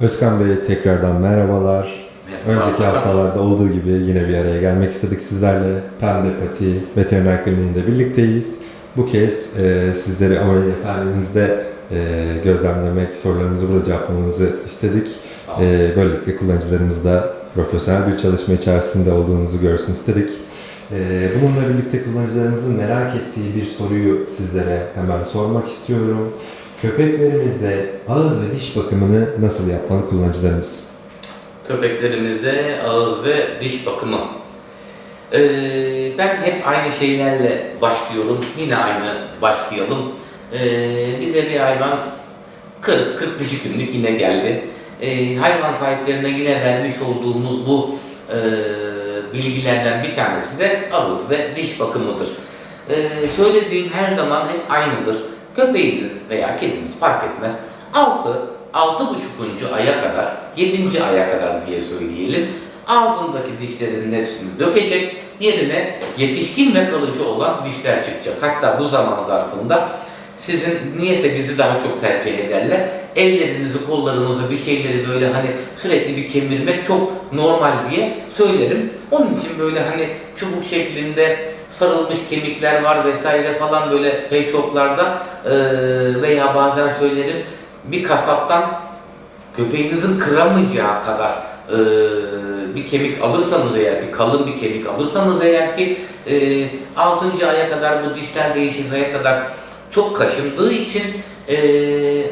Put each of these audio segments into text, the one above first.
Özkan Bey tekrardan merhabalar. Merhaba. Önceki haftalarda olduğu gibi yine bir araya gelmek istedik sizlerle. Pembe Pati Veteriner Kliniği'nde birlikteyiz. Bu kez e, sizleri ameliyathanenizde e, gözlemlemek, sorularımızı burada cevaplamanızı istedik. E, böylelikle kullanıcılarımız da profesyonel bir çalışma içerisinde olduğunuzu görsün istedik. E, bununla birlikte kullanıcılarımızın merak ettiği bir soruyu sizlere hemen sormak istiyorum. Köpeklerimizde ağız ve diş bakımını nasıl yapmalı kullanıcılarımız? Köpeklerimizde ağız ve diş bakımı. Ee, ben hep aynı şeylerle başlıyorum. Yine aynı başlayalım. Ee, bize bir hayvan 40-45 günlük yine geldi. Ee, hayvan sahiplerine yine vermiş olduğumuz bu e, bilgilerden bir tanesi de ağız ve diş bakımıdır. Ee, söylediğim her zaman hep aynıdır. Köpeğiniz veya kediniz fark etmez. 6 altı buçukuncu aya kadar, yedinci aya kadar diye söyleyelim. Ağzındaki dişlerin hepsini dökecek, yerine yetişkin ve kalıcı olan dişler çıkacak. Hatta bu zaman zarfında sizin niyeyse bizi daha çok tercih ederler. Ellerinizi, kollarınızı, bir şeyleri böyle hani sürekli bir kemirmek çok normal diye söylerim. Onun için böyle hani çubuk şeklinde sarılmış kemikler var vesaire falan böyle pet shoplarda eee, veya bazen söylerim bir kasaptan köpeğinizin kıramayacağı kadar eee, bir kemik alırsanız eğer ki kalın bir kemik alırsanız eğer ki eee 6. aya kadar bu dişler değişik aya kadar çok kaşındığı için eee,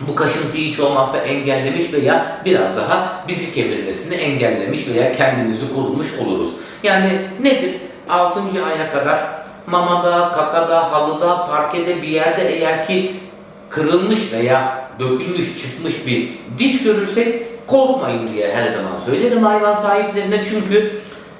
bu kaşıntıyı hiç olmazsa engellemiş veya biraz daha bizi kemirmesini engellemiş veya kendimizi korumuş oluruz. Yani nedir? 6. aya kadar mamada, kakada, halıda, parkede bir yerde eğer ki kırılmış veya dökülmüş, çıkmış bir diş görürsek korkmayın diye her zaman söylerim hayvan sahiplerine çünkü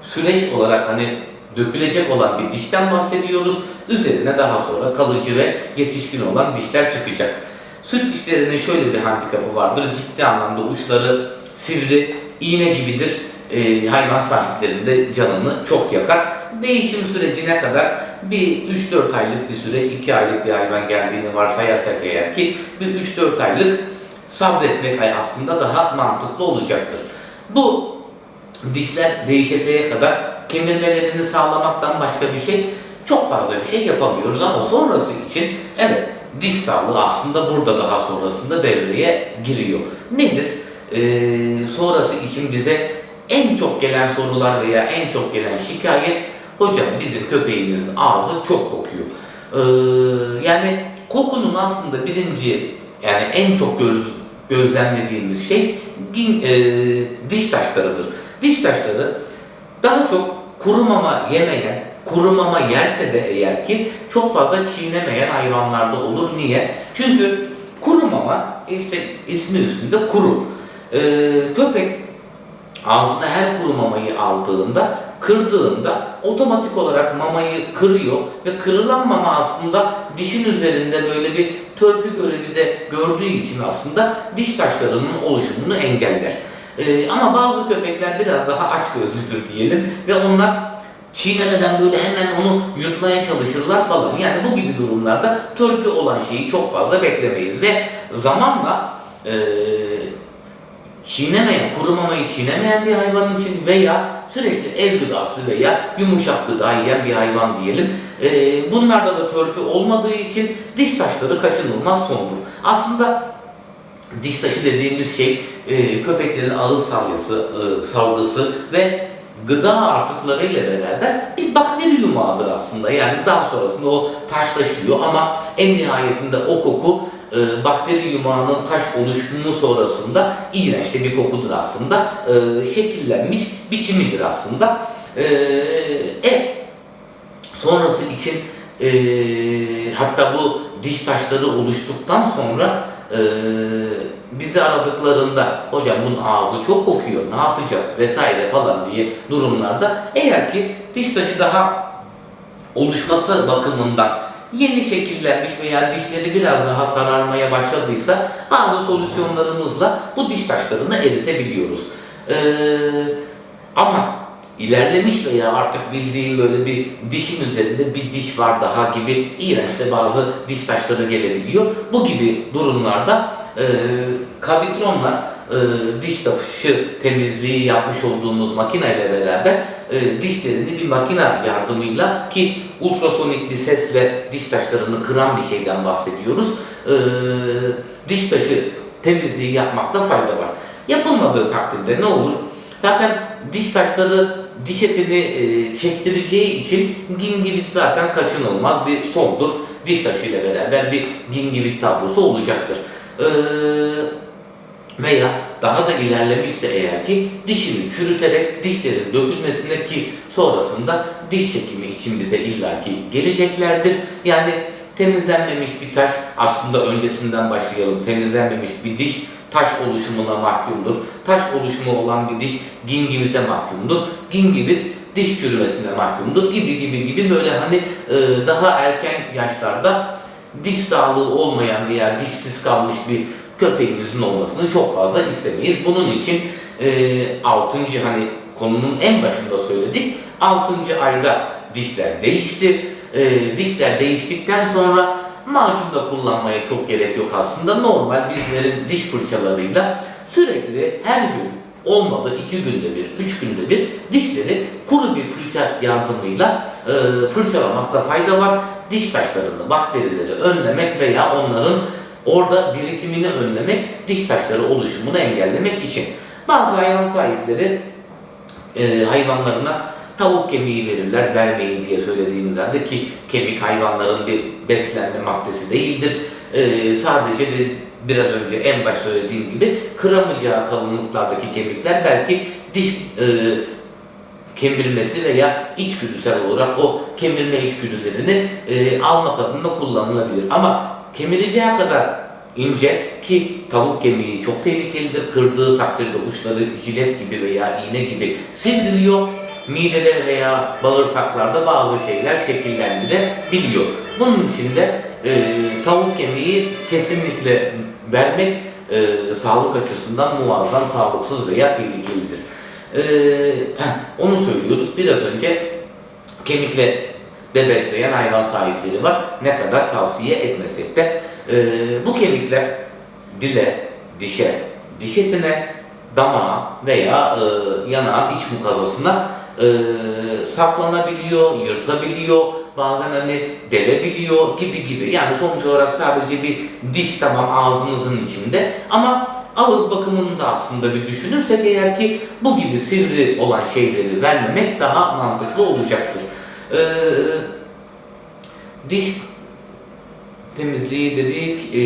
süreç olarak hani dökülecek olan bir dişten bahsediyoruz. Üzerine daha sonra kalıcı ve yetişkin olan dişler çıkacak. Süt dişlerinin şöyle bir handikapı vardır. Ciddi anlamda uçları sivri, iğne gibidir. Ee, hayvan sahiplerinde canını çok yakar. Değişim sürecine kadar bir 3-4 aylık bir süre, 2 aylık bir hayvan geldiğini varsayarsak eğer ki bir 3-4 aylık sabretmek aslında daha mantıklı olacaktır. Bu dişler değişeseye kadar kemirmelerini sağlamaktan başka bir şey çok fazla bir şey yapamıyoruz ama sonrası için evet diş sağlığı aslında burada daha sonrasında devreye giriyor. Nedir? Ee, sonrası için bize en çok gelen sorular veya en çok gelen şikayet hocam bizim köpeğimizin ağzı çok kokuyor. Ee, yani kokunun aslında birinci yani en çok göz, gözlemlediğimiz şey din- e, diş taşlarıdır. Diş taşları daha çok kuru mama yemeyen, kuru yerse de eğer ki çok fazla çiğnemeyen hayvanlarda olur. Niye? Çünkü kuru mama işte ismi üstünde kuru. Ee, köpek ağzına her kuru mamayı aldığında, kırdığında otomatik olarak mamayı kırıyor ve kırılan mama aslında dişin üzerinde böyle bir törpü görevi de gördüğü için aslında diş taşlarının oluşumunu engeller. Ee, ama bazı köpekler biraz daha açgözlüdür diyelim ve onlar çiğnemeden böyle hemen onu yutmaya çalışırlar falan. Yani bu gibi durumlarda törpü olan şeyi çok fazla beklemeyiz ve zamanla eee çiğnemeyen, kuru mamayı çiğnemeyen bir hayvan için veya sürekli ev gıdası veya yumuşak gıda yiyen bir hayvan diyelim. Ee, bunlarda da törpü olmadığı için diş taşları kaçınılmaz sondur. Aslında diş taşı dediğimiz şey e, köpeklerin ağız salgısı, e, salgısı ve gıda artıklarıyla beraber bir bakteri yumağıdır aslında. Yani daha sonrasında o taşlaşıyor ama en nihayetinde o koku e, bakteri yumağının taş oluşumu sonrasında iğrenç de bir kokudur aslında. E, şekillenmiş biçimidir aslında. E, e, sonrası için e, hatta bu diş taşları oluştuktan sonra e, bizi aradıklarında hocam bunun ağzı çok kokuyor ne yapacağız vesaire falan diye durumlarda eğer ki diş taşı daha oluşması bakımından yeni şekillenmiş veya dişleri biraz daha sararmaya başladıysa bazı solüsyonlarımızla bu diş taşlarını eritebiliyoruz. Ee, ama ilerlemiş veya artık bildiğin böyle bir dişin üzerinde bir diş var daha gibi iğrenç de bazı diş taşları gelebiliyor. Bu gibi durumlarda e, kavitronla e, diş taşı temizliği yapmış olduğumuz makineyle beraber e, dişlerini bir makine yardımıyla ki ultrasonik bir sesle diş taşlarını kıran bir şeyden bahsediyoruz. E, diş taşı temizliği yapmakta fayda var. Yapılmadığı takdirde ne olur? Zaten diş taşları diş etini e, çektireceği için gingivit zaten kaçınılmaz bir sondur. Diş taşıyla beraber bir gingivit tablosu olacaktır. Ee, veya daha da ilerlemişse eğer ki dişini çürüterek dişlerin dökülmesine ki sonrasında diş çekimi için bize illaki geleceklerdir. Yani temizlenmemiş bir taş aslında öncesinden başlayalım. Temizlenmemiş bir diş taş oluşumuna mahkumdur. Taş oluşumu olan bir diş gingivite mahkumdur. Gingivit diş çürümesine mahkumdur gibi gibi gibi böyle hani e, daha erken yaşlarda diş sağlığı olmayan veya dişsiz kalmış bir köpeğimizin olmasını çok fazla istemeyiz. Bunun için e, 6. hani konunun en başında söyledik. 6. ayda dişler değişti. E, dişler değiştikten sonra macun da kullanmaya çok gerek yok aslında. Normal dişlerin diş fırçalarıyla sürekli her gün olmadı iki günde bir, üç günde bir dişleri kuru bir fırça yardımıyla e, fırçalamakta fayda var. Diş taşlarında bakterileri önlemek veya onların orada birikimini önlemek, diş taşları oluşumunu engellemek için. Bazı hayvan sahipleri e, hayvanlarına tavuk kemiği verirler, vermeyin diye söylediğimiz halde ki kemik hayvanların bir beslenme maddesi değildir. E, sadece de biraz önce en baş söylediğim gibi kıramayacağı kalınlıklardaki kemikler belki diş e, kemirmesi veya içgüdüsel olarak o kemirme içgüdülerini e, almak adına kullanılabilir. Ama kemireceği kadar ince ki tavuk kemiği çok tehlikelidir. Kırdığı takdirde uçları jilet gibi veya iğne gibi sivriliyor. Midede veya bağırsaklarda bazı şeyler şekillendirebiliyor. Bunun için de e, tavuk kemiği kesinlikle vermek e, sağlık açısından muazzam sağlıksız veya tehlikelidir. E, heh, onu söylüyorduk biraz önce kemikle de besleyen hayvan sahipleri var. Ne kadar tavsiye etmesek de e, bu kemikler dile, dişe, diş etine, damağa veya e, yanağın iç mukazasına e, saplanabiliyor, yırtabiliyor, bazen hani delebiliyor gibi gibi. Yani sonuç olarak sadece bir diş tamam ağzınızın içinde ama ağız bakımını da aslında bir düşünürsek eğer ki bu gibi sivri olan şeyleri vermemek daha mantıklı olacaktır. Ee, diş temizliği dedik, e,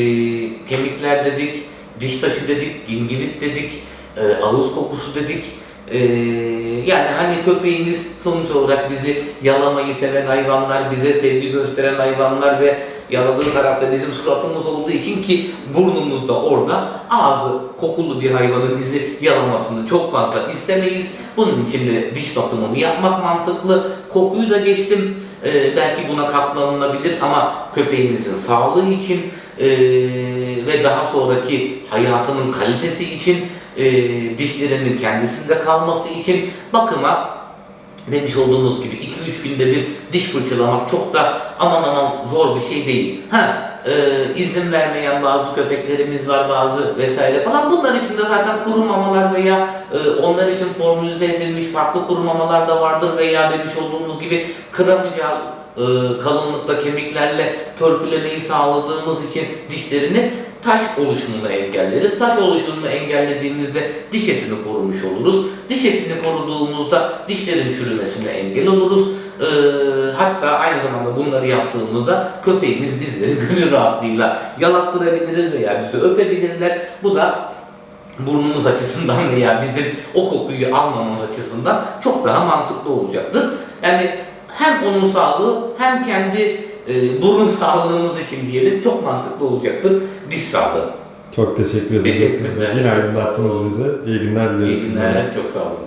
kemikler dedik, diş taşı dedik, gingivit dedik, e, ağız kokusu dedik. E, yani hani köpeğiniz sonuç olarak bizi yalamayı seven hayvanlar, bize sevgi gösteren hayvanlar ve yaladığı tarafta bizim suratımız olduğu için ki burnumuz da orada ağzı kokulu bir hayvanın bizi yalamasını çok fazla istemeyiz. Bunun için de diş bakımını yapmak mantıklı. Kokuyu da geçtim. Ee, belki buna katlanılabilir ama köpeğimizin sağlığı için ee, ve daha sonraki hayatının kalitesi için ee, dişlerinin kendisinde kalması için bakıma demiş olduğumuz gibi 2-3 günde bir diş fırçalamak çok da aman aman zor bir şey değil. Ha, e, izin vermeyen bazı köpeklerimiz var bazı vesaire falan. Bunlar için de zaten kuru mamalar veya e, onlar için formülize edilmiş farklı kuru mamalar da vardır veya demiş olduğumuz gibi kıramayacağız e, kalınlıkta kemiklerle törpülemeyi sağladığımız için dişlerini taş oluşumunu engelleriz. Taş oluşumunu engellediğimizde diş etini korumuş oluruz. Diş etini koruduğumuzda dişlerin çürümesine engel oluruz. Ee, hatta aynı zamanda bunları yaptığımızda köpeğimiz bizleri gönül rahatlığıyla yalattırabiliriz veya bizi öpebilirler. Bu da burnumuz açısından veya bizim o kokuyu almamız açısından çok daha mantıklı olacaktır. Yani hem onun sağlığı hem kendi e, burun sağlığımız için diyelim çok mantıklı olacaktır diş sağlığı. Çok teşekkür ederiz. Teşekkürler. Yine aydınlattınız bizi. İyi günler dileriz İyi günler, çok sağ olun.